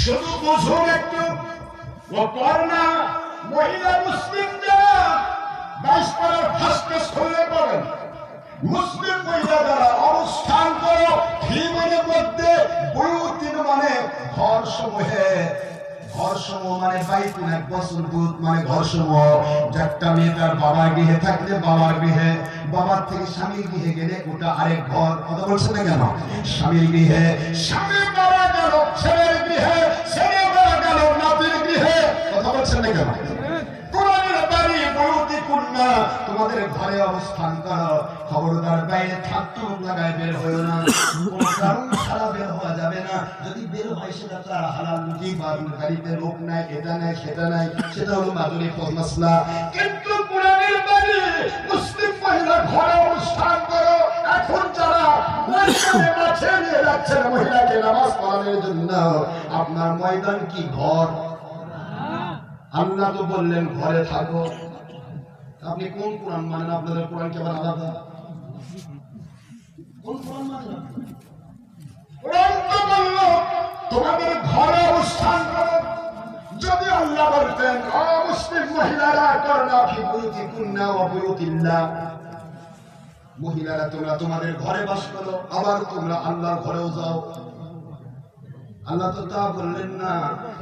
শুধু বুঝুন একটু করোনা মহিলা মুসলিমরা বাইশ পাড়ার পড়েন। মুসলিম মহিলা দ্বারা অনুষ্ঠান করো ফিমের মধ্যে মানে ঘর মানে মানে বাবার গৃহে থাকলে বাবার গৃহে, বাবার থেকে স্বামীর গৃহে গেলে ওটা আরেক ঘর। কথা বলছে না স্বামীর গৃহে, স্বামী মারা গেল, ছেলের গৃহে, ছেলে গেল কেন? কন্যা তোমাদের ঘরে অবস্থান করো। খবরদার বাইরে থাকতো লাগায় বের হয়েও না। কারণ ছাড়া বের হওয়া যাবে না। যদি বের হয়, সেটা তার হালাল বা গাড়িতে লোক নাই, এটা নাই, সেটা নাই। সেটা হলো মাদুরি কিন্তু কোরআনের বাড়ি মুসলিম মহিলা ঘরে অবস্থান করো। এখন যারা আপনার ময়দান কি? ঘর? আল্লাহ তো বললেন, ঘরে থাকো। আপনি কোন কোরআন মানেন? আপনাদের কোরআন কি আবার আলাদা? কোন কোরআন মানেন তোমাদের ঘরে যদি আল্লাহ বলতেন মহিলারা মহিলারা, তোমরা তোমাদের ঘরে বাস করো। আবার তোমরা আল্লাহর ঘরেও যাও। আল্লাহ তো তা বললেন না,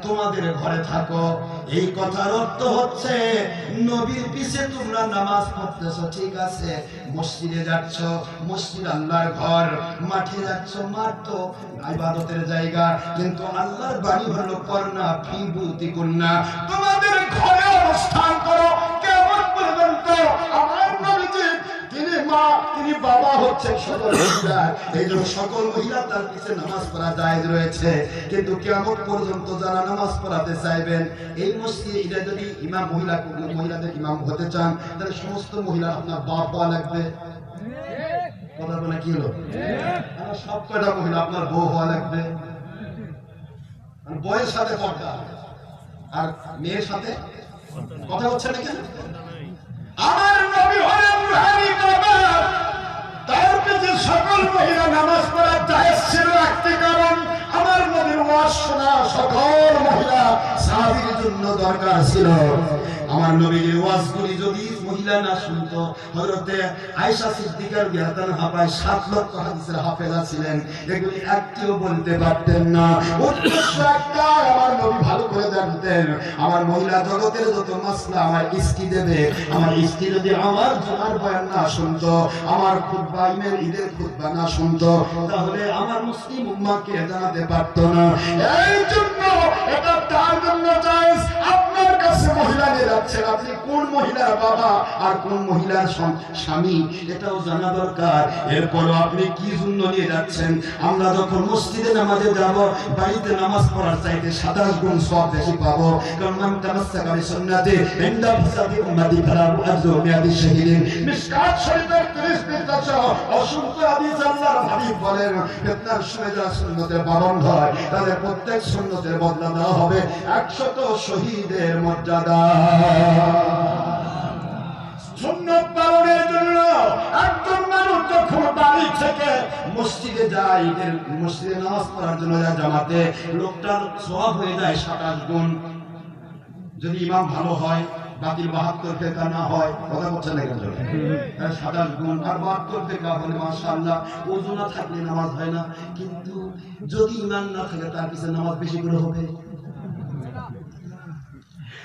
তোমাদের ঘরে থাকো। এই কথার অর্থ হচ্ছে, নবীর পিছে তোমরা নামাজ পড়তেছো, ঠিক আছে, মসজিদে যাচ্ছ, মসজিদ আল্লাহর ঘর, মাঠে যাচ্ছ, মাঠ তো ইবাদতের জায়গা, কিন্তু আল্লাহর বাড়ি হলো কর্ণা ফিবুতি কন্যা। তোমাদের ঘরে অবস্থান করো, কেমন পর্যন্ত বাবা সকল মহিলা তার পিছে নামাজ পড়া জায়েজ রয়েছে। নামাজ পড়াতে চাইবেন, এই মসজিদে এটা মহিলাদের ইমাম হতে চান, তাহলে সমস্ত মহিলা আপনার হওয়া লাগবে। কি হলো? সব কয়টা মহিলা আপনার বউ হওয়া লাগবে? আর বউয়ের সাথে পর্দা। আর মেয়ের সাথে? কথা হচ্ছে না কেন আমার নবী হলেন সকল মহিলা নামাজ পড়া জায়েজ ছিল, একটি কারণ, আমার নবীর ওয়াজ শোনা সকল মহিলা সাহাবীর দরকার ছিল। আমার নবীর যদি মহিলা না শুনতো। হযরতে আয়েশা সিদ্দিকার বিয়াতান হাফায় সাত লক্ষ হাদিসের হাফেজা ছিলেন। এগুলি একটিও বলতে পারতেন না। আমার নবী ভালো করে জানতেন, আমার মহিলা জগতের যত মাসলা আমার স্ত্রী দেবে, আমার স্ত্রী যদি আমার জোনার বয়ান না শুনতো, আমার খুতবা, ইমের ঈদের খুতবা না শুনতো, তাহলে আমার মুসলিম উম্মাকে জানাতে পারতো না। এই জন্য এটা তার জন্য আপনার কাছে মহিলা নিয়ে যাচ্ছেন আপনি কোন মহিলার বাবা আর কোন মহিলার স্বামী? এটাও জানা দরকার। এরপরও আপনি কি জন্য নিয়ে যাচ্ছেন? আমরা যখন মসজিদে নামাজে যাব, বাড়িতে নামাজ পড়ার চাইতে সাতাশ গুণ সব বেশি পাবো। কারণ তামাসসাকা বিসুন্নাতি, ইনদা ফাসাদি উম্মতি ফালাহু আজরু মিয়াতি শাহিদিন। মিশকাত শরীফের 30 পৃষ্ঠা সহ অসংখ্য হাদিস আল্লাহর হাবিব বলেন, ফিতনার সময় যারা সুন্নতের পালন তাদের প্রত্যেক সুন্নতের বদলা দেওয়া হবে। একশত শহীদের মর্যাদা। সুন্নত পালনের জন্য একজন মানুষ যখন বাড়ি থেকে মসজিদে যায় ঈদের মসজিদে নামাজ পড়ার জন্য যায় জামাতে লোকটার সব হয়ে যায় সাতাশ গুণ। যদি ইমাম ভালো হয় বাকির বাহাত্তর ফেকা না হয় কথা বলছে না কেন? হ্যাঁ, সাতাশ গুণ। আর বাহাত্তর ফেকা হলে মাশাআল্লাহ ওজু থাকলে নামাজ হয় না। কিন্তু যদি ইমান না থাকে তার পিছনে নামাজ বেশি করে হবে।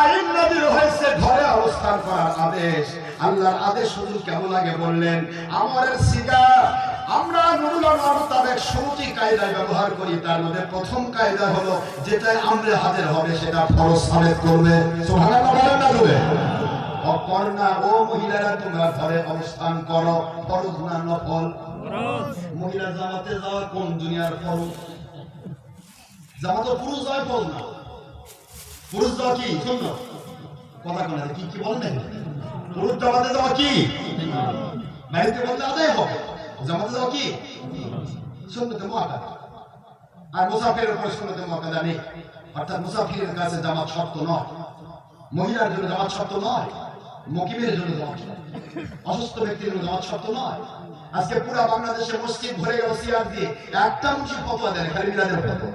আইন নাজির হয়েছে ঘরে অবস্থান করার আদেশ। আল্লাহর আদেশ হুজুর কেমন আগে বললেন? আমরের সিগা, আমরা নুরুল আনোয়ার মোতাবেক ষোলোটি কায়দা ব্যবহার করি, তার মধ্যে প্রথম কায়দা হলো যেটাই আমরে হাজির হবে, সেটা ফরজ সাবেত করবে। সুবহানাল্লাহ অকর্ণা ও মহিলারা তোমরা ঘরে অবস্থান করো, ফরজ না নফল? মহিলা জামাতে যাওয়া কোন দুনিয়ার ফরজ? জামাতে পুরুষ যায় ফরজ না? পুরুষ কি? শূন্য। কথা কি কি বলেন কি? বাড়িতে বললে আদায় হবে। জামাতে কি? সুন্নতে মুআক্কাদা আর মুসাফিরের উপর সুন্নতে মুআক্কাদা নেই অর্থাৎ মুসাফিরের কাছে জামাত শর্ত নয়। মহিলার জন্য জামাত শর্ত নয়। মকিমের জন্য জামাত অসুস্থ ব্যক্তির জন্য জামাত শর্ত নয়। আজকে পুরো বাংলাদেশে মসজিদ ভরে গেল সিয়ার দিয়ে একটা মুসিদ ফতোয়া দেয় খালি মিলাদের ফতোয়া।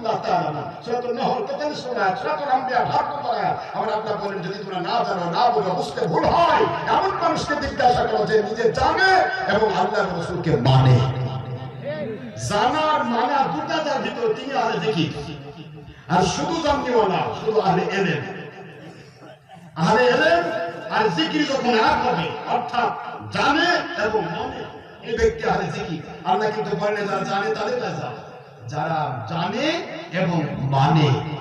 কুনতুম লা তাআলামুন সূরাতুন নাহল 45 আয়াত আম্বিয়া 72 আয়াত আমরা আপনারা বলেন, যদি তোমরা না জানো এবং মানে। মানা আরে আর আর অর্থাৎ জানে এবং মানে এই ব্যক্তি আহলে জিকির। আল্লাহ কিন্তু বলেন, যারা জানে তাদের কাছে। যারা জানে এবং মানে।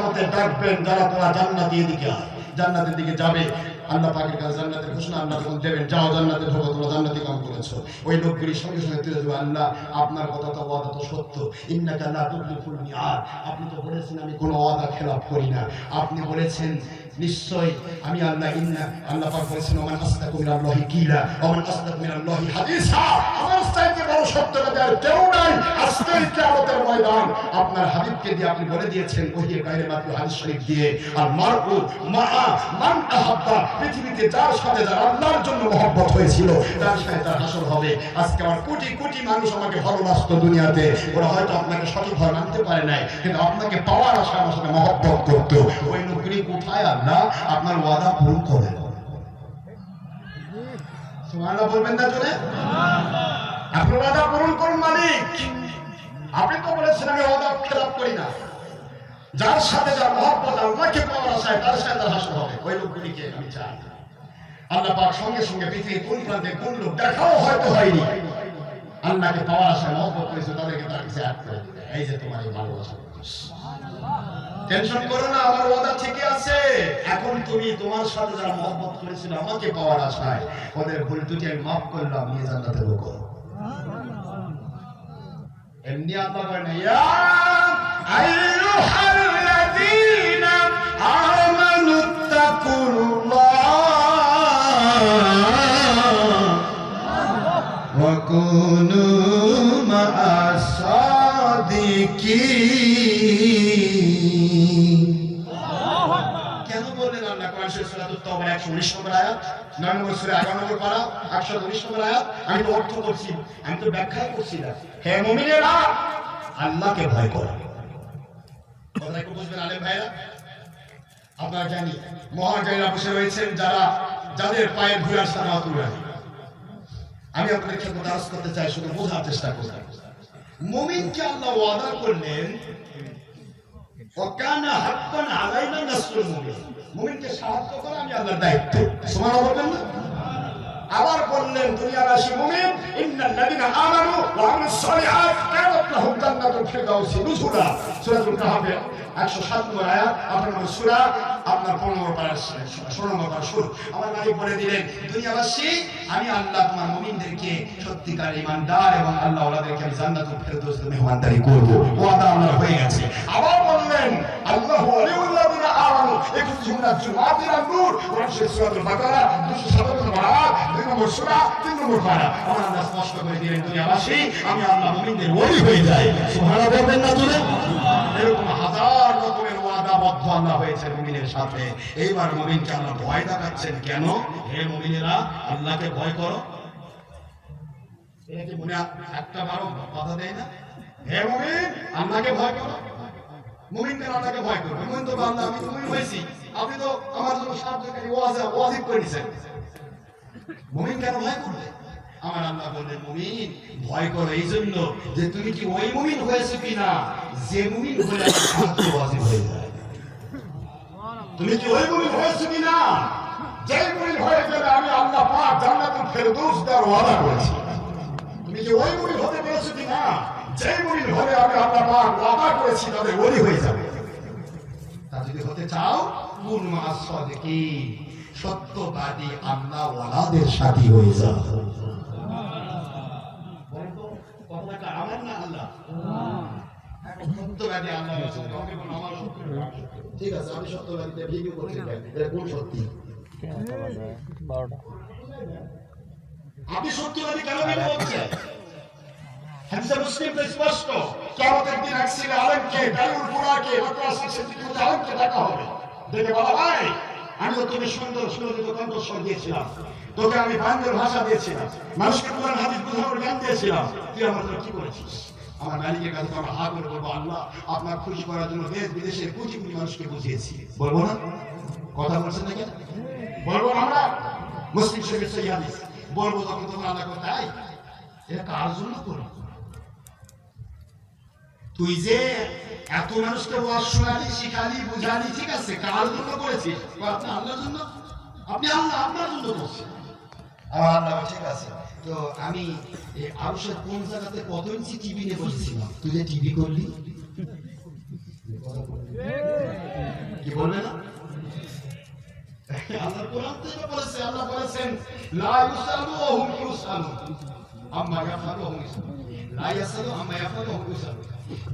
কিয়ামতে ডাকবেন, যারা তোরা জান্নাতি এদিকে আয়। জান্নাতের দিকে যাবে। আল্লাহ পাকের কাছে জান্নাতের ঘোষণা আল্লাহ যখন দেবেন, যাও জান্নাতে ঢোকো, তোমরা জান্নাতি কাম করেছ। ওই লোকগুলির সঙ্গে সঙ্গে তুলে দেবে আল্লাহ, আপনার কথা তো ওয়াদা তো সত্য। ইন্নাকা লা তুখলিফুল মিআদ আপনি তো বলেছেন, আমি কোনো ওয়াদা খেলাপ করি না। আপনি বলেছেন নিশ্চয় আমি আল্লাহ ইন্না, আল্লাহ পাক বলেছেন, ওমান আসদাকু মিনাল্লাহি কিলা ওমান আসদাকু মিনাল্লাহি হাদিসা। আমার চাইতে বড় সত্যবাদী আর কেউ নাই আজকের কিয়ামতের ময়দান। আপনার হাবিবকে দিয়ে আপনি বলে দিয়েছেন, ওহিয়ে গায়রে মাত্র হাদিস শরীফ দিয়ে, আর মারকু মা, মান আহাব্বা, পৃথিবীতে যার সাথে যার আল্লাহর জন্য মহব্বত হয়েছিল, তার সাথে তার হাসর হবে। আজকে আমার কোটি কোটি মানুষ আমাকে ভালোবাসতো দুনিয়াতে। ওরা হয়তো আপনাকে সঠিকভাবে মানতে পারে নাই, কিন্তু আপনাকে পাওয়ার আশা আমার সাথে মহব্বত করতো। ওই লোকগুলি কোথায় আল্লাহ আপনার ওয়াদা পূরণ করেন বলবেন না ওয়াদা পূরণ করুন মালিক। আপনি তো বলেছেন আমি ওয়াদা খেলাপ করি না। যার সাথে যার আল্লাহকে পাওয়ার আশায় তার সাথে তার হবে। ওই লোকগুলিকে আমি চাই। আল্লাহ পাক সঙ্গে সঙ্গে পৃথিবীর কোন প্রান্তে কোন লোক দেখাও হয়তো হয়নি। আল্লাহকে পাওয়ার আশায় মহব্বত করেছে, তাদেরকে তার কাছে। এই যে তোমার এই ভালোবাসা। টেনশন করো না, আমার ওয়াদা ঠিকই আছে। এখন তুমি তোমার সাথে যারা মহব্বত করেছিল আমাকে পাওয়ার আশায়, ওদের ভুল দুটি আমি মাফ করলাম নিয়ে জান্নাতে লোক এমনি আল্লাহ বলেন, ইয়া আইয়ুহাল্লাযীনা আয়াত 9 নম্বর সূরা 11 নম্বর পারা 119 নম্বর আয়াত আমি আপনারা জানি বসে রয়েছেন যারা, যাদের পায়ের ধুলার সাদা তুলে আমি আপনাদের ক্ষেত্রে চাই, শুধু বোঝার চেষ্টা করতে মুমিনকে আল্লাহ করলেন ওকানা হাক্কান আলাইনা নাসরুল মুমিন মুমিনকে সাহায্য করা আমি আল্লাহর দায়িত্ব। সুবহানাল্লাহ বলবেন না আবার বললেন, দুনিয়াবাসী মুমিন ইন্নাল লাযিনা আমানু ওয়া আমিলুস সালিহাত, কানাত কাহফের 107 নম্বর আপনার নম্বর সুরা, আপনার 15 নম্বর পারা 16 নম্বর শুরু আমার বলে দিলেন, দুনিয়াবাসী, আমি আল্লাহ তোমার মমিনদেরকে সত্যিকার ইমানদার এবং আল্লাহ ওলাদেরকে আমি জান্নাত মেহমানদারি করব। ওয়াদা আমার হয়ে গেছে। আবার বললেন, আল্লাহ ওয়ালিউল লাযিনা আমানু ইখরিজুহুম মিনাজ জুলমাতি ইলান নূর কোরআন শরীফ বাকারা 257 নম্বর আয়াত, দুই নম্বর সূরা, তিন নম্বর পারা। আমার আল্লাহ স্পষ্ট করে দিলেন দুনিয়াবাসী আমি আল্লাহ মুমিনদের ওলি যাই। সুবহানাল্লাহ বলবেন না মুমিনের সাথে। এইবার মুমিনকে আল্লাহ ভয় দেখাচ্ছেন কেন? হে মুমিনেরা, আল্লাহকে ভয় করো। একটা বারো কথা দেয় না? হে মুমিন, আল্লাহকে ভয় করো। মুমিন আল্লাহকে ভয় করবে মুমিন তো আল্লাহ আমি মুমিন হয়েছি। আপনি তো আমার জন্য সাহায্যকারী ওয়াজ ওয়াজিব করে দিয়েছেন। মুমিন কেন ভয় করবে? আমার আল্লাহ বললেন, মুমিন, ভয় করো এই জন্য যে তুমি কি ওই মুমিন হয়েছো কিনা? যে মুমিন হলে সাহায্য ওয়াজিব হয়ে যায়। তুমি কি ওই মুমিন হয়েছো কিনা? যে মুমিন হয়ে গেলে আমি আল্লাহ পাক জান্নাতুল ফেরদৌস দেওয়ার ওয়াদা করেছি। তুমি কি ওই মুমিন হতে পেরেছ কিনা? যে মুমিন হলে আমি আল্লাহ পাক ওয়াদা করেছি তাদের ওলি হয়ে যাবে। তা যদি হতে চাও কোন সদকি সত্যবাদী আল্লাহ ওয়ালাদের সাথী হয়ে যাও। কথাটা আমার না আল্লাহ? সত্যবাদী আল্লাহ আমার ঠিক আছে আমি সত্যবাদীতে ভিডিও করছি এটা কোন সত্যি? আপনি সত্যবাদী কেন হচ্ছে হাদিসে মুসলিম স্পষ্ট। কিয়ামতের দিন আলেমকে দেখা হবে। দেখে বলা ভাই আমি তোকে সুন্দর কণ্ঠস্বর দিয়েছিলাম। তোকে আমি বাংলার ভাষা দিয়েছিলাম। মানুষকে কোরআন, হাদিস, বোঝানোর জ্ঞান দিয়েছিলাম। তুই আমার কি করেছিস আমার মালিকের কাছে আমরা হা করে বলব, আল্লাহ, আপনার খুশি করার জন্য দেশ, বিদেশের কোটি মানুষকে বুঝিয়েছি। বলব না? কথা বলছেন না কেন বলব আমরা? মুসলিম সহি হাদিস। বলব তখন তোমরা কোথায় এটা কার জন্য করো? তুই যে এত মানুষকে ওয়াজ শোনালি, শিখালি, বুঝালি, ঠিক আছে, কার জন্য করেছিস? আল্লাহর জন্য? আপনি আল্লাহ আপনার জন্য করছেন আল্লাহ, ঠিক আছে। তো আমি কোন জায়গাতে কত টিভি নিয়ে তুই যে টিভি করলি? কি আল্লাহ আল্লাহ বলেছেন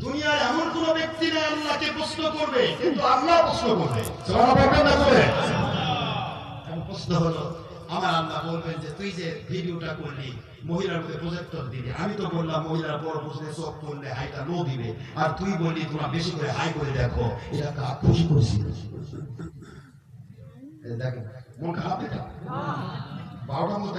দুনিয়ায় এমন কোন ব্যক্তি আল্লাহকে প্রশ্ন করবে, কিন্তু আল্লাহ প্রশ্ন করবে। প্রশ্ন হলো, আমার আল্লাহ বলবেন যে, তুই যে ভিডিওটা করলি, মহিলার প্রজেক্টর দিবি আমি তো বললাম, মহিলার বড় প্রশ্নে চোখ করলে হাইটা নো দিবে। আর তুই বললি তোমরা বেশি করে হাই করে দেখো, এটা খুশি করছি দেখেন, মন খারাপ এটা? বারোটার মতো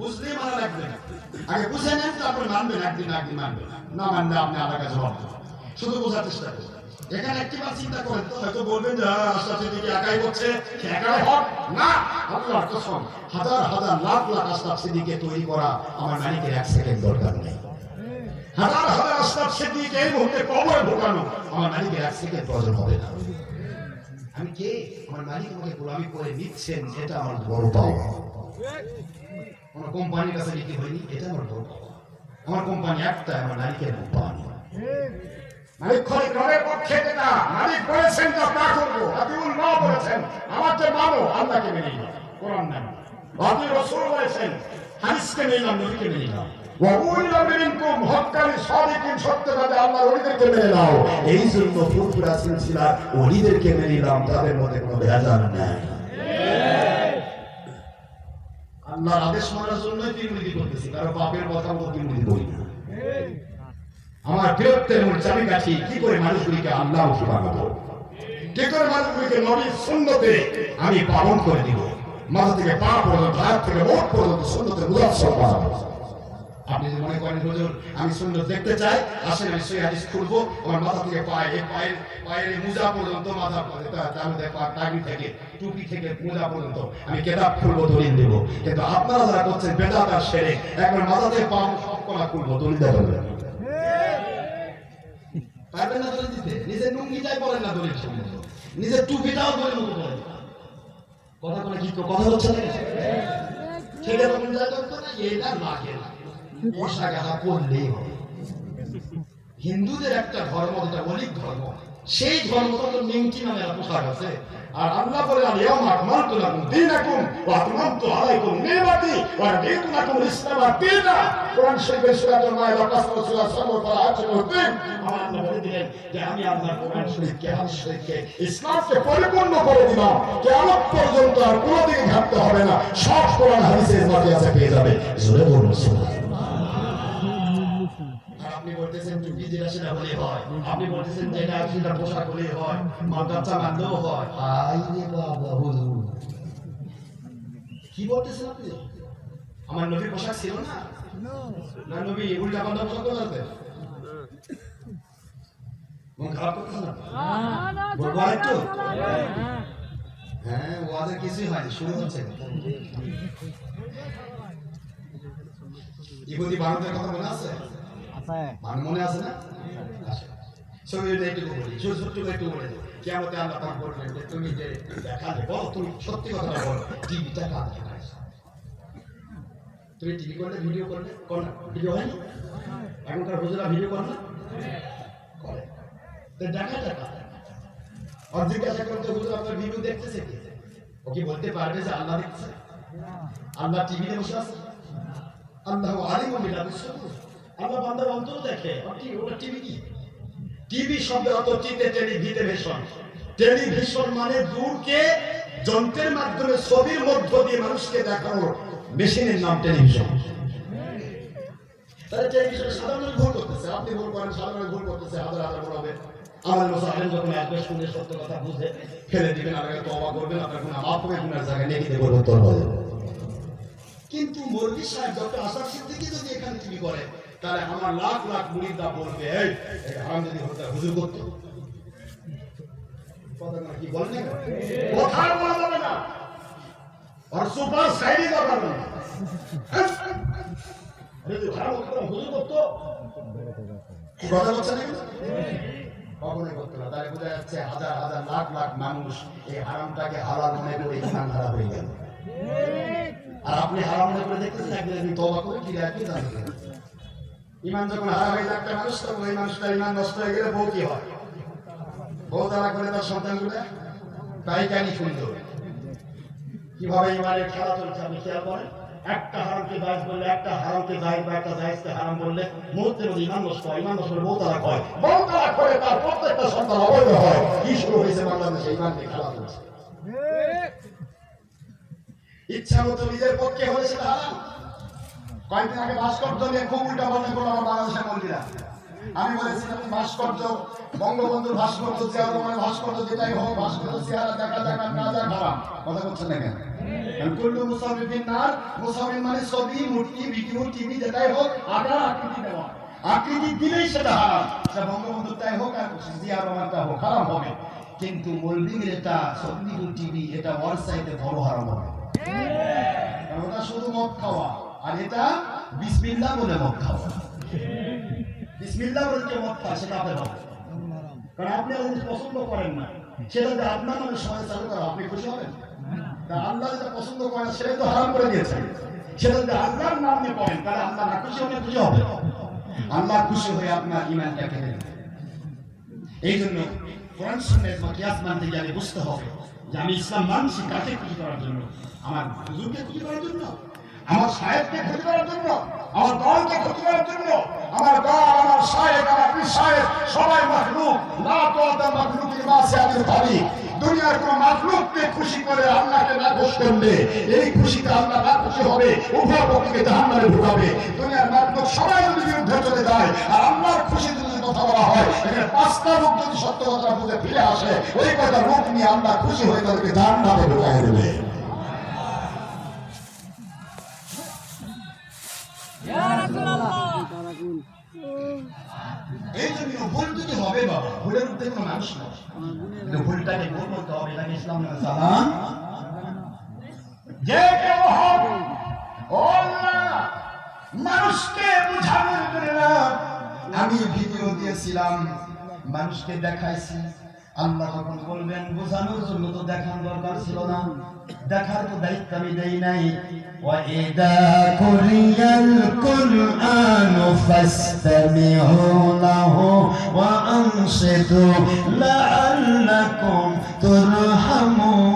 বুঝলেই মানা লাগবে আগে বুঝে নেন তারপর মানবেন একদিন একদিন মানবেন। না মানলে আপনি আলাদা জবাব। শুধু বোঝার চেষ্টা করবেন এখানে একটিবার চিন্তা করেন হয়তো বলবেন যে হ্যাঁ, দিকে একাই হচ্ছে একাই হক? না আল্লাহর কসম হাজার হাজার লাখ লাখ আস্তাব সিদ্দিকে তৈরি করা আমার মালিকের এক সেকেন্ড দরকার নেই। হাজার হাজার আস্তাব সিদ্দিকে এই মুহূর্তে কবরে আমার মালিকের এক সেকেন্ড আমি কে? আমার মালিক আমাকে গোলামি করে নিচ্ছেন এটা আমার বড় পাওয়া। কোন কোম্পানির কাছে বিক্রি হয়নি এটা আমার বড়। আমার কোম্পানি একটা, আমার মালিকের কোম্পানি। আমার নিলাম। এই জন্য ফুরফুরা ওলিদেরকে নিলাম তাদের মধ্যে কোনো ভেজাল নাই। আল্লাহর আদেশ মানার জন্যই তিরমিজি করতেছি কারও বাপের কথা মতো তিরমিজি বলি না। আমার বীরত্বের মূল কি করে মানুষগুলিকে আল্লাহ বানাবো কি করে মানুষগুলিকে নবীর আমি পালন করে দিব মাথা থেকে পা পর্যন্ত, হাত থেকে মুখ পর্যন্ত সুন্নতে মুদাচ্ছর বানাবো আপনি যদি মনে করেন, হুজুর, আমি সুন্দর দেখতে চাই, আসেন, আমি সেই হাদিস খুলবো। আমার মাথা থেকে পায়ে পায়ের পায়ের মোজা পর্যন্ত মাথা টাগি থেকে, টুপি থেকে মোজা পর্যন্ত আমি কেতাব খুলবো, দলিল দেবো। কিন্তু আপনারা যারা করছেন আর সেরে, একবার মাথা থেকে পা সব কলা খুলবো, দলিল দেবেন পারবেন না দলিল দিতে? নিজের লুঙ্গিটাই পরেন না দলিল সম্মত নিজের টুপিটাও দলিল মতো পরেন কথা বলে কি কথা হচ্ছে না ছেলে তখন যা করতো না, এটা লাগে না। পোশাক আহা করলেই হবে হিন্দুদের একটা ধর্ম যেটা অলিক ধর্ম, সেই ধর্মতন্ত্র নিমকি নামে পোশাক আছে। আর আল্লাহ বলে দীনা। কোরআন শরীফের সূরা মায়দা 5 সূরা 7 পারা আছে হতেন আমার আল্লাহ বলে দিলেন যে, আমি কোরআন শরীফকে শরীফকে, ইসলামকে পরিপূর্ণ করে দিলাম। কিয়ামত পর্যন্ত আর কোনোদিন ঘাটতে হবে না, সব কোরআন, হাদিসের মাঝে আছে, পেয়ে যাবে। জোরে বলুন আর আপনি বলতেছেন টুপি যেটা সেটা হলে হয়। আপনি বলতেছেন যে সেটা পোশাক হলে হয়। মাদ্রাসা মানলেও হয়। হাই বাবা হুজুর কি বলতেছেন আপনি? আমার নবীর পোশাক ছিল না? না নবী উল্টা পাল্টা পোশাক করতে মন খারাপ করতেছেন না? বলব আরেকটু? হ্যাঁ ওয়াদের কিছুই হয়নি শুরু হচ্ছে। ইহুদি ভারতের কথা মনে আছে? আছে। মনে আছে না? শরীরে একটু বলি, ছোট ছোট করে একটু বলে পাক বলবেন যে তুমি যে বলো তুমি সত্যি কথা বলো টিভিটা কাজ তুমি টিভি করলে ভিডিও করলে? কর না? ভিডিও হয় না? দেখা দেখা আর জিজ্ঞাসা দেখতেছে কি? ও বলতে পারবে যে আল্লাহ দেখছে? আল্লাহ টিভিতে বসে আছে? আল্লাহ আলিম আল্লাহ বান্দার অন্তর দেখে। ওটা টিভি কি? টিভি শব্দের অর্থ টেলিভিশন। টেলিভিশন মানে দূরকে যন্ত্রের মাধ্যমে ছবির মধ্য দিয়ে মানুষকে দেখানোর মেশিনের নাম টেলিভিশন। তাহলে টেলিভিশনে সাধারণ ভুল করতেছে। আপনি ভুল করেন সাধারণ ভুল করতেছে হাজার হাজার বড় হবে আমার মোসাহেন যখন আসবে শুনে সত্য কথা বুঝে ফেলে দিবেন আপনাকে তবা করবেন আপনার কোনো মাফ হবে গুনার জায়গায় নেকিতে পরিবর্তন হবে কিন্তু মৌলভী সাহেব ডক্টর আসাদ সিদ্দিকি যদি এখানে চুরি করে তাহলে আমার লাখ লাখ মুরিদরা বলবে হারাম যদি হুজুর করতো। কি বলেন কথা বলা যাবে না। আর সুপার সাইডে না। না, হুজুর হাজার লাখ লাখ মানুষ এই হারামটাকে করে হয়ে গেল। আর আপনি হারাম করে দেখতেছেন একদিন তবা করে জানবেন ইমান যখন হারা হয়ে যায় একটা মানুষ তখন ওই মানুষটার ইমান নষ্ট হয়ে গেলে বউ কি হয়? বউ তারা করে তার সন্তানগুলো? তাই জানি সুন্দর? কীভাবে ইমানের খেলা চলছে আপনি খেয়াল করেন? একটা হারামকে জায়েজ বললে একটা হারামকে জায়েজ বা একটা জায়েজকে হারাম বললে মুহূর্তের মধ্যে ইমান নষ্ট হয় ইমান নষ্ট হলে বউ হয় বউ করে তার প্রত্যেকটা সন্তান অবৈধ হয়। কি শুরু হয়েছে বাংলাদেশে ইমানকে খেলা চলছে? ইচ্ছা মতো নিজের পক্ষে হলে সেটা হারাম। কয়েকদিন আগে ভাস্কর্য নিয়ে খুব উল্টা পাল্টা করল আমার বাংলাদেশের মন্দিরা আমি বলেছিলাম ভাস্কর্য, বঙ্গবন্ধুর ভাস্কর্য চেয়ার ভাস্কর্য যেটাই হোক, ভাস্কর্য, চেহারা দেখা দেখা না যা খারাপ কথা বলছেন না কেন? কুল্লু নার মানে ছবি, মূর্তি, ভিডিও, টিভি, যেটাই হোক আকৃতি দেওয়া। আকৃতি দিলেই সেটা হারাম। সেটা হোক আর হোক হবে। কিন্তু মৌলবীর এটা ছবি টিভি, এটা ওয়ার সাইডে বড় হারাম হবে। ওটা শুধু মদ খাওয়া। আর এটা বিসমিল্লাহ বলে মদ খাওয়া বিসমিল্লাহ বলে যে মদ খায়, সেটা আপনার কারণ আপনি আর পছন্দ করেন না, সেটা যদি আপনার নামে সময় চালু করা, আপনি খুশি হবেন? আল্লাহ যেটা পছন্দ করে না সেটাই তো হারাম করে দিয়েছে। সেটা যদি আল্লাহর নাম নিয়ে করেন, তাহলে আল্লাহ না খুশি হলে খুশি হবে। আল্লাহ খুশি হয়ে আপনার ইমানটা নেবে। এই জন্য কোরআন কিয়াস মানতে গেলে বুঝতে হবে যে আমি ইসলাম মানছি কাকে খুশি করার জন্য? আমার হুজুরকে খুশি করার জন্য? আমার সাহেবকে খুশি করার জন্য, আমার দলকে খুশি করার জন্য, আমার দল, আমার সাহেব আমার সাহেব, সবাই মাখলুক। না তো আদম মাসে আমি ভাবি, দুনিয়ার কোন মাখলুককে খুশি করে আল্লাহকে না খুশ করলে, এই খুশিতে আল্লাহ না খুশি হবে, উভয় পক্ষকে জাহান্নামে ঢুকাবে। দুনিয়ার মাখলুক সবাই যদি বিরুদ্ধে চলে যায়, আর আল্লাহর খুশি যদি কথা বলা হয়, এখানে পাঁচটা রূপ যদি সত্য কথা বুঝে ফিরে আসে, ওই কথা লোক নিয়ে আল্লাহ খুশি হয়ে তাদেরকে জাহান্নামে ঢুকাই দেবে। এই জন্য ভুল যদি হবে বাবা, ভুলের মধ্যে কোনো মানুষ নয় ভুলটাকে ভুল বলতে হবে, এটাকে ইসলাম সালাম। যে কেউ হোক মানুষকে বুঝানোর জন্য আমি ভিডিও দিয়েছিলাম, মানুষকে দেখাইছি। আল্লাহ যখন বলবেন বোঝানোর জন্য তো দেখার দরকার ছিল না দেখার তো দায়িত্ব আমি দেই নাই وإذا قرئ القرآن فاستمعوا له وأنصتوا لعلكم ترحمون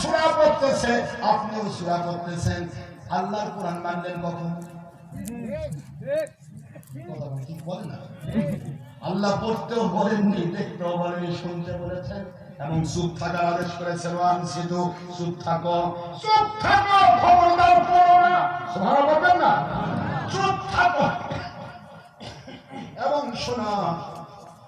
সূরা পড়তেছে? আপনিও সূরা পড়তেছেন। আল্লাহর কোরআন মানলেন কখন আল্লাহ পড়তেও বলেননি, দেখতেও বলেনি শুনতে বলেছেন। এবং চুপ থাকার আদেশ করেছেন, ওয়ান সিধু, চুপ থাকো। চুপ থাকো, খবরদার, পড়ো না। সুবহানাল্লাহ বলবেন না? চুপ থাকো। এবং শোনা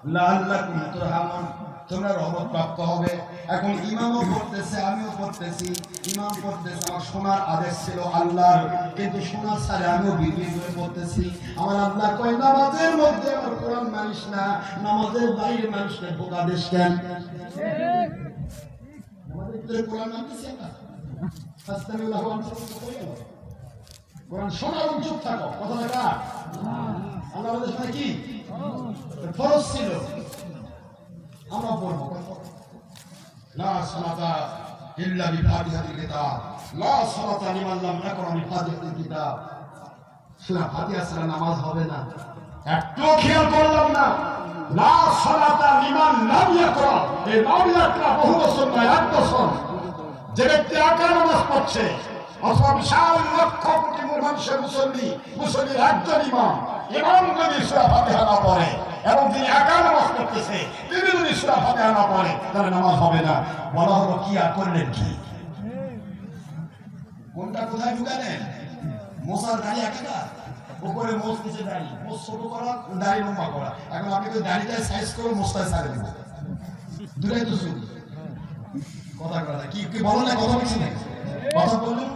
লাল্লাকুম তুরহামুন। তোমরা রহমত প্রাপ্ত হবে। এখন ইমামও পড়তেছে আমিও পড়তেছি। ইমাম পড়তেছে আমার শোনার আদেশ ছিল আল্লাহর কিন্তু শোনার সারে আমিও বিক্রি করে পড়তেছি। আমার আল্লাহ কয় নামাজের মধ্যে আমার কোরআন মানিস না নামাজের বাইরে মানুষকে বোকা দেশ কেন? আমাদের ভিতরে কোরআন মানতেছি আমরা কোরআন শোনা এবং চুপ থাকো কথা লাগা আল্লাহ আমাদের সাথে কি ফরজ ছিল। আমরা পড়ব লা সালাতা ইল্লা বিফাতিহাতিল কিতাব। লা সালাতা লিমান লাম ইয়াকরা বিফাতিহাতিল কিতাব। ফাতিহা নামাজ হবে না। একটু খেয়াল করলাম না। লা সালাতা লিমান লাম ইয়াকরা। এই লাম ইয়াকরা বহু বছর নয়, এক বছর। যে ব্যক্তি একা নামাজ পড়ছে, অথবা বিশাল লক্ষ কোটি মানুষের মুসল্লি, মুসল্লির একজন ইমাম ইমাম যদি সুরা ফাতিহা না পড়ে এবং তিনি একা নামাজ পড়তেছে। তিনি যদি সুরা ফাতিহা না পড়ে তাহলে নামাজ হবে না। বলা হলো, কি আর করলেন কি? কোনটা কোথায় ঢুকালেন? মশার দাড়ি একটা? উপরে মোষ নিচে দাড়ি। মোষ ছোট করা, দাড়ি লম্বা করা। এখন আপনি তো দাড়িটা সাইজ করে মোষটায় সারে দুটাই তো কথা কথা কি বলো না? কথা বলছি না কথা বললেন